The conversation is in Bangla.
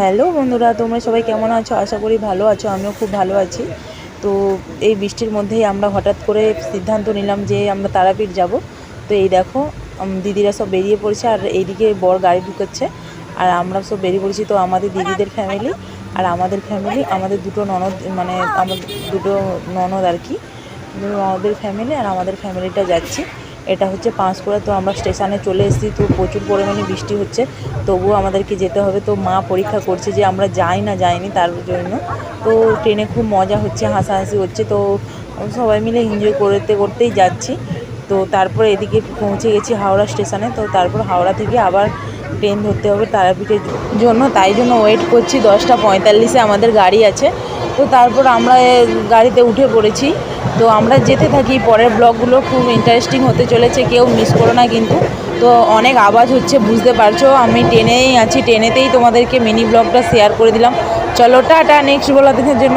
হ্যালো বন্ধুরা, তোমরা সবাই কেমন আছো? আশা করি ভালো আছো, আমিও খুব ভালো আছি। তো এই বৃষ্টির মধ্যেই আমরা হঠাৎ করে সিদ্ধান্ত নিলাম যে আমরা তারাপীঠ যাব। তো এই দেখো দিদিরা সব বেরিয়ে পড়েছে আর এইদিকে বর গাড়ি ঢুকাচ্ছে আর আমরা সব বেরিয়ে পড়েছি তো আমাদের দিদিদের ফ্যামিলি আর আমাদের ফ্যামিলি আমাদের দুটো ননদ মানে আমাদের দুটো ননদ আর কি। ননদের ফ্যামিলি আর আমাদের ফ্যামিলিটা যাচ্ছি। এটা হচ্ছে পাঁশকুড়া, তো আমরা স্টেশনে চলে এসেছি, তো প্রচুর পরিমাণে বৃষ্টি হচ্ছে, তবুও আমাদেরকে যেতে হবে। তো মা পরীক্ষা করছে যে আমরা যাই না যাইনি তার জন্য। তো ট্রেনে খুব মজা হচ্ছে, হাসাহাসি হচ্ছে, তো সবাই মিলে এনজয় করতে, করতেই যাচ্ছি। তো তারপরে এদিকে পৌঁছে গেছি হাওড়া স্টেশনে, তো তারপর হাওড়া থেকে আবার ট্রেন ধরতে হবে তারাপীঠের জন্য। তাই জন্য ওয়েট করছি, দশটা পঁয়তাল্লিশে আমাদের গাড়ি আছে। তো তারপর আমরা গাড়িতে উঠে পড়েছি। তো আমরা যেতে থাকি, পরের ব্লগগুলো খুব ইন্টারেস্টিং হতে চলেছে, কেউ মিস করো না কিন্তু। তো অনেক আওয়াজ হচ্ছে, বুঝতে পারছ? আমি টেনেই আছি, ট্রেনেতেই তোমাদেরকে মিনি ব্লগটা শেয়ার করে দিলাম। চলো, টাটা নেক্সট বলা দেখার জন্য।